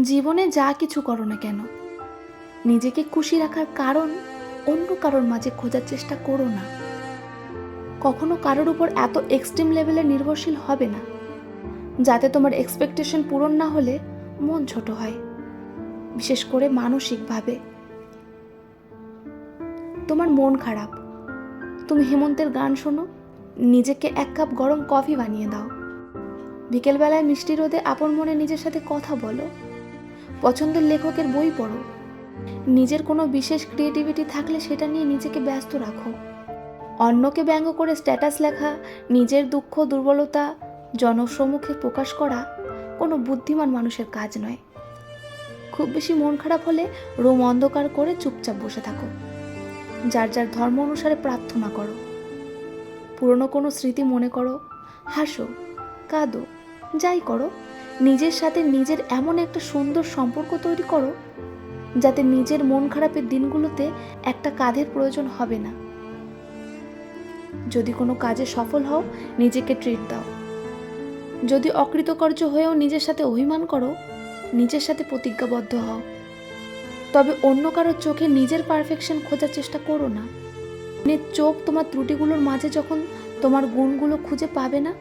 জীবনে যা কিছু করো না কেন? নিজেকে খুশি রাখার কারণ অন্য কারোর মাঝে খোঁজার চেষ্টা করো না। কখনো কারোর উপর এত এক্সট্রিম লেভেলে নির্ভরশীল হবে না। যাতে তোমার এক্সপেকটেশন পূরণ না হলে মন ছোট হয়, বিশেষ করে মানসিকভাবে। তোমার মন খারাপ। তুমি হেমন্তের গান শোনো, নিজেকে এক কাপ গরম কফি বানিয়ে দাও। বিকেলবেলায় মিষ্টি রোদে আপন মনে নিজের সাথে কথা বলো। পছন্দের লেখকের বই পড়ো। নিজের কোনো বিশেষ ক্রিয়েটিভিটি থাকলে সেটা নিয়ে নিজেকে ব্যস্ত রাখো। অন্যকে ব্যঙ্গ করে স্ট্যাটাস লেখা, নিজের দুঃখ, দুর্বলতা, জনসম্মুখে প্রকাশ করা কোনো বুদ্ধিমান মানুষের কাজ নয়। খুব বেশি মন খারাপ হলে রোম অন্ধকার করে চুপচাপ বসে থাকো। যার যার ধর্ম অনুসারে প্রার্থনা করো। পুরনো কোনো স্মৃতি মনে করো। হাসো, কাঁদো, যাই করো। নিজের সাথে নিজের এমন একটা সুন্দর সম্পর্ক তৈরি করো যাতে নিজের মন খারাপের দিনগুলোতে একটা কাঁধের প্রয়োজন হবে না। যদি কোনো কাজে সফল হও, নিজেকে ট্রিট দাও। যদি অকৃতকার্য হয়েও নিজের সাথে অভিমান করো, নিজের সাথে প্রতিজ্ঞাবদ্ধ হও। তবে অন্য কারোর চোখে নিজের পারফেকশন খোঁজার চেষ্টা করো না। চোখ তোমার ত্রুটিগুলোর মাঝে যখন তোমার গুণগুলো খুঁজে পাবে না,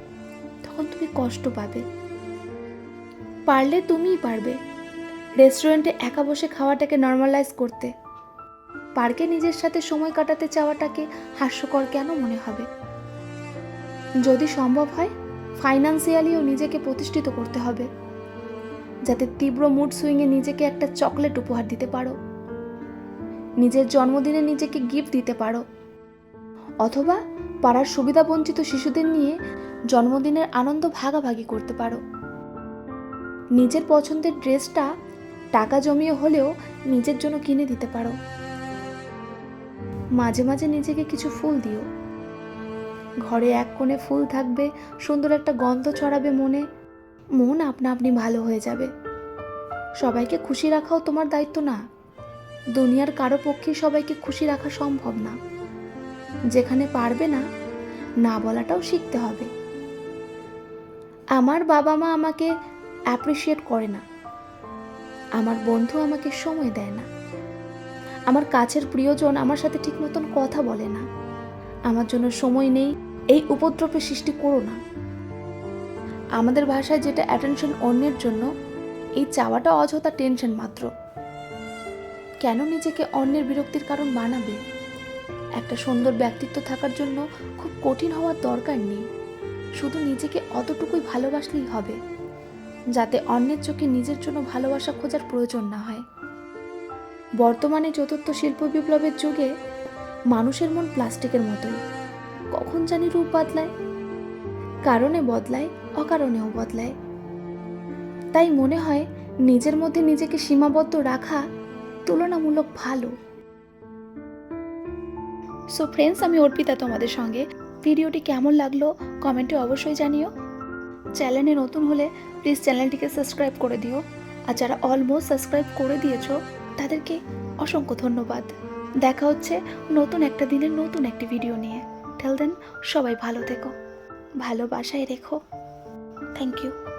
তখন তুমি কষ্ট পাবে। পারলে তুমিই পারবে। রেস্টুরেন্টে একা বসে খাওয়াটাকে নর্মালাইজ করতে। পার্কে নিজের সাথে সময় কাটাতে চাওয়াটাকে হাস্যকর কেন মনে হবে? যদি সম্ভব হয় ফাইন্যান্সিয়ালিও নিজেকে প্রতিষ্ঠিত করতে হবে। যাতে তীব্র মুড সুইংয়ে নিজেকে একটা চকলেট উপহার দিতে পারো। নিজের জন্মদিনে নিজেকে গিফট দিতে পারো। অথবা পাড়ার সুবিধাবঞ্চিত শিশুদের নিয়ে জন্মদিনের আনন্দ ভাগাভাগি করতে পারো। নিজের পছন্দের ড্রেসটা টাকা জমিয়ে হলেও নিজের জন্য কিনে দিতে পারো। মাঝে মাঝে নিজেকে কিছু ফুল দিও। ঘরে এক কোণে ফুল থাকবে, সুন্দর একটা গন্ধ ছড়াবে মনে। মন আপনা আপনি ভালো হয়ে যাবে। সবাইকে খুশি রাখাও তোমার দায়িত্ব না। দুনিয়ার কারও পক্ষে সবাইকে খুশি রাখা সম্ভব না। যেখানে পারবে না না বলাটাও শিখতে হবে। আমার বাবা মা আমাকে অ্যাপ্রিসিয়েট করে না। আমার বন্ধু আমাকে সময় দেয় না। আমার কাছের প্রিয়জন আমার সাথে ঠিক মতন কথা বলে না। আমার জন্য সময় নেই, এই উপদ্রবের সৃষ্টি করো না। আমাদের ভাষায় যেটা অ্যাটেনশন অন্যের জন্য, এই চাওয়াটা অযথা টেনশন মাত্র। কেন নিজেকে অন্যের বিরক্তির কারণ বানাবে? একটা সুন্দর ব্যক্তিত্ব থাকার জন্য খুব কঠিন হওয়ার দরকার নেই। শুধু নিজেকে অতটুকুই ভালোবাসলেই হবে। যাতে অন্যের চোখে নিজের জন্য ভালোবাসা খোঁজার প্রয়োজন না হয়। বর্তমানে চতুর্থ শিল্প বিপ্লবের যুগে মানুষের মন প্লাস্টিকের মতোই। কখন জানি রূপ বদলায়। কারণে বদলায়, অকারণেও বদলায়। তাই মনে হয় নিজের মধ্যে নিজেকে সীমাবদ্ধ রাখা তুলনামূলক ভালো। সো ফ্রেন্ডস আমি অর্পিতা তোমাদের সঙ্গে। ভিডিওটি কেমন লাগল, কমেন্টে অবশ্যই জানিও। চ্যানেলে নতুন হলে প্লিজ চ্যানেলটিকে সাবস্ক্রাইব করে দিও। আর যারা অলমোস্ট সাবস্ক্রাইব করে দিয়েছ, তাদেরকে অসংখ্য ধন্যবাদ। দেখা হচ্ছে নতুন একটা দিনের নতুন একটি ভিডিও নিয়ে। টেল দেন সবাই ভালো থেকো। ভালোবাসায় রেখো। Thank you